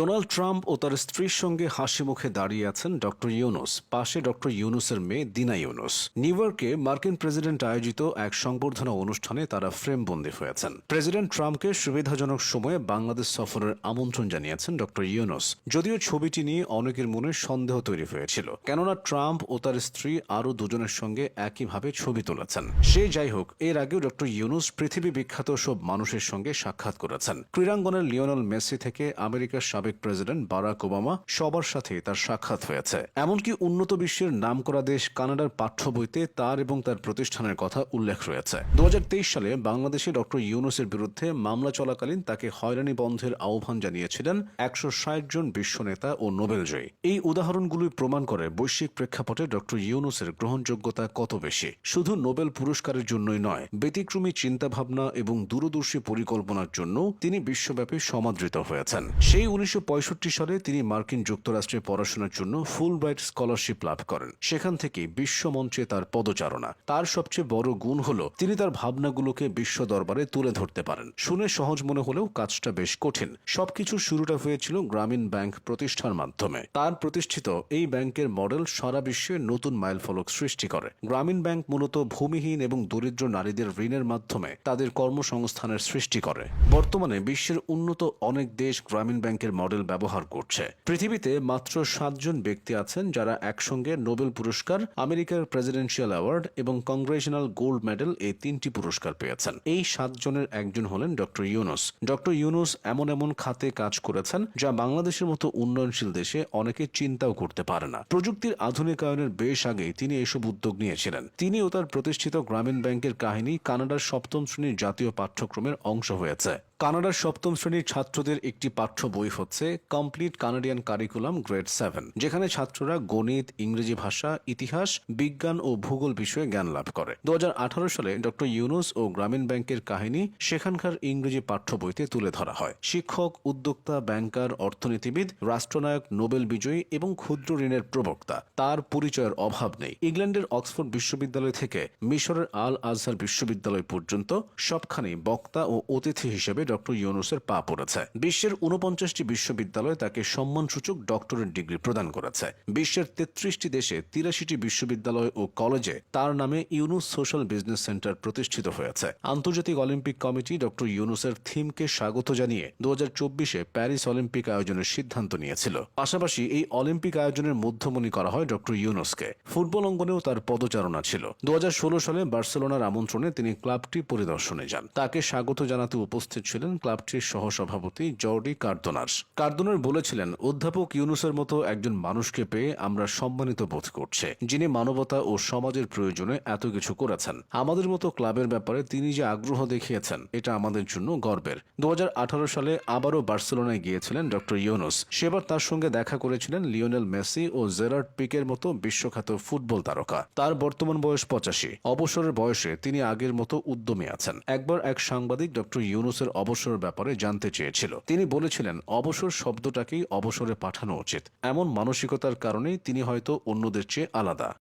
Donald Trump ও তার স্ত্রীর সঙ্গে হাসি মুখে দাঁড়িয়ে আছেন ডক্টর ইউনুস, পাশে ডক্টর ইউনুসের মেয়ে দিনা ইউনুস। নিউ ইয়র্কে মার্কিন প্রেসিডেন্ট আয়োজিত এক সংবর্ধনা অনুষ্ঠানে তারা ফ্রেমবন্দি হয়েছেন। প্রেসিডেন্ট ট্রাম্পকে সুবিধাজনক সময়ে বাংলাদেশ সফরের আমন্ত্রণ জানিয়েছেন ডক্টর ইউনুস। যদিও ছবিটি নিয়ে অনেকের মনে সন্দেহ তৈরি হয়েছিল, কেননা ট্রাম্প ও তার স্ত্রী আরও দুজনের সঙ্গে একইভাবে ছবি তুলেছেন। সে যাই হোক, এর আগেও ডক্টর ইউনুস পৃথিবী বিখ্যাত সব মানুষের সঙ্গে সাক্ষাৎ করেছেন। ক্রীড়াঙ্গনের লিওনেল মেসি থেকে আমেরিকার সাবেক প্রেসিডেন্ট বারাক ওবামা সবার সাথে তার সাক্ষাৎ হয়েছে। এমনকি উন্নত বিশ্বের নামকরা দেশ কানাডার পাঠ্য বইতে তার এবং তার প্রতিষ্ঠানের কথা উল্লেখ রয়েছে। দু সালে বাংলাদেশে ডক্টর ইউনুসের বিরুদ্ধে মামলা চলাকালীন তাকে হয়রানি বন্ধের আহ্বান জানিয়েছিলেন একশো ষাট জন বিশ্ব নেতা ও নোবেলজয়ী এই উদাহরণগুলি প্রমাণ করে বৈশ্বিক প্রেক্ষাপটে ডক্টর ইউনুসের গ্রহণযোগ্যতা কত বেশি। শুধু নোবেল পুরস্কারের জন্যই নয়, ব্যতিক্রমী চিন্তাভাবনা এবং দূরদর্শী পরিকল্পনার জন্য তিনি বিশ্বব্যাপী সমাদৃত হয়েছেন। সেই উনিশশো সালে তিনি মার্কিন যুক্তরাষ্ট্রে পড়াশোনার জন্য ফুল ব্রাইট স্কলারশিপ লাভ করেন। সেখান থেকে বিশ্বমঞ্চে তার পদচারণা। তার সবচেয়ে বড় গুণ হল, তিনি তার ভাবনাগুলোকে বিশ্ব দরবারে তুলে ধরতে পারেন। শুনে সহজ মনে হলেও কাজটা বেশ কঠিন। সবকিছুর শুরুটা হয়েছিল গ্রামীণ ব্যাংক প্রতিষ্ঠার মাধ্যমে। তার প্রতিষ্ঠিত এই ব্যাংকের মডেল সারা বিশ্বে নতুন মাইলফলক সৃষ্টি করে। গ্রামীণ ব্যাংক মূলত ভূমিহীন এবং দরিদ্র নারীদের ঋণের মাধ্যমে তাদের কর্মসংস্থানের সৃষ্টি করে। বর্তমানে বিশ্বের উন্নত অনেক দেশ গ্রামীণ ব্যাংকের মডেল ব্যবহার করছে। পৃথিবীতে মাত্র সাতজন ব্যক্তি আছেন যারা একসঙ্গে নোবেল পুরস্কার, আমেরিকার প্রেসিডেন্সিয়াল অ্যাওয়ার্ড এবং কংগ্রেশনাল গোল্ড মেডেল এই তিনটি পুরস্কার পেয়েছেন। এই সাতজনের একজন হলেন ডক্টর ইউনুস। ডক্টর ইউনুস এমন এমন খাতে কাজ করেছেন যা বাংলাদেশের মতো উন্নয়নশীল দেশে অনেকে চিন্তাও করতে পারে না। প্রযুক্তির আধুনিকায়নের বেশ আগেই তিনি এসব উদ্যোগ নিয়েছিলেন। তিনি ও তার প্রতিষ্ঠিত গ্রামীণ ব্যাংকের কাহিনী কানাডার সপ্তম শ্রেণির জাতীয় পাঠ্যক্রমের অংশ হয়েছে। কানাডার সপ্তম শ্রেণির ছাত্রদের একটি পাঠ্য বই হচ্ছে complete Canadian curriculum grade seven যেখানে ছাত্ররা গণিত, ইংরেজি ভাষা, ইতিহাস, বিজ্ঞান ও ভূগোল বিষয়ে জ্ঞান লাভ করে। দু হাজার আঠারো সালে ডক্টর ইউনুস ও গ্রামীণ ব্যাংকের কাহিনী সেখানকার ইংরেজি পাঠ্য বইতে তুলে ধরা হয়। শিক্ষক, উদ্যোক্তা, ব্যাংকার, অর্থনীতিবিদ, রাষ্ট্রনায়ক, নোবেল বিজয়ী এবং ক্ষুদ্র ঋণের প্রবক্তা। তার পরিচয়ের অভাব নেই। ইংল্যান্ডের অক্সফোর্ড বিশ্ববিদ্যালয় থেকে মিশরের আল আজহার বিশ্ববিদ্যালয় পর্যন্ত সবখানেই বক্তা ও অতিথি হিসেবে ডক্টর ইউনুসের পা পড়েছে। বিশ্বের উনপঞ্চাশটি বিশ্ববিদ্যালয় তাকে সম্মানসূচক ডক্টরেট ডিগ্রি প্রদান করেছে। বিশ্বের তেত্রিশটি দেশে তিরাশিটি বিশ্ববিদ্যালয় ও কলেজে তার নামে ইউনুস সোশ্যাল বিজনেস সেন্টার প্রতিষ্ঠিত হয়েছে। আন্তর্জাতিক অলিম্পিক কমিটি ডক্টর ইউনুসের থিমকে স্বাগত জানিয়ে দু হাজার চব্বিশে প্যারিস অলিম্পিক আয়োজনের সিদ্ধান্ত নিয়েছিল। পাশাপাশি এই অলিম্পিক আয়োজনের মধ্যমণি করা হয় ডক্টর ইউনুসকে। ফুটবল অঙ্গনেও তার পদচারণা ছিল। দু হাজার ষোলো সালে বার্সেলোনার আমন্ত্রণে তিনি ক্লাবটি পরিদর্শনে যান। তাকে স্বাগত জানাতে উপস্থিত ছিলেন ক্লাবটির সহসভাপতি জর্ডি কার্দোনার্স কার্দোনার বলেছিলেন, অধ্যাপক ইউনুসের মতো একজন মানুষকে পেয়ে আমরা সম্মানিত বোধ করছে, যিনি মানবতা ও সমাজের প্রয়োজনে এত কিছু করেছেন। আমাদের মতো ক্লাবের ব্যাপারে তিনি যে আগ্রহ দেখিয়েছেন, এটা আমাদের জন্য গর্বের। দু সালে আবারও বার্সেলোনায় গিয়েছিলেন ডক্টর ইউনুস। সেবার তার সঙ্গে দেখা করেছিলেন লিওনেল মেসি ও জেরার্ড পিকের মতো বিশ্বখ্যাত ফুটবল তারকা। তার বর্তমান বয়স পঁচাশি। অবসরের বয়সে তিনি আগের মতো উদ্যমী আছেন। একবার এক সাংবাদিক ডক্টর ইউনুসের অবসরের ব্যাপারে জানতে চেয়েছিল। তিনি বলেছিলেন, অবসর শব্দটাকেই অবসরে পাঠানো উচিত। এমন মানসিকতার কারণেই তিনি হয়তো অন্যদের চেয়ে আলাদা।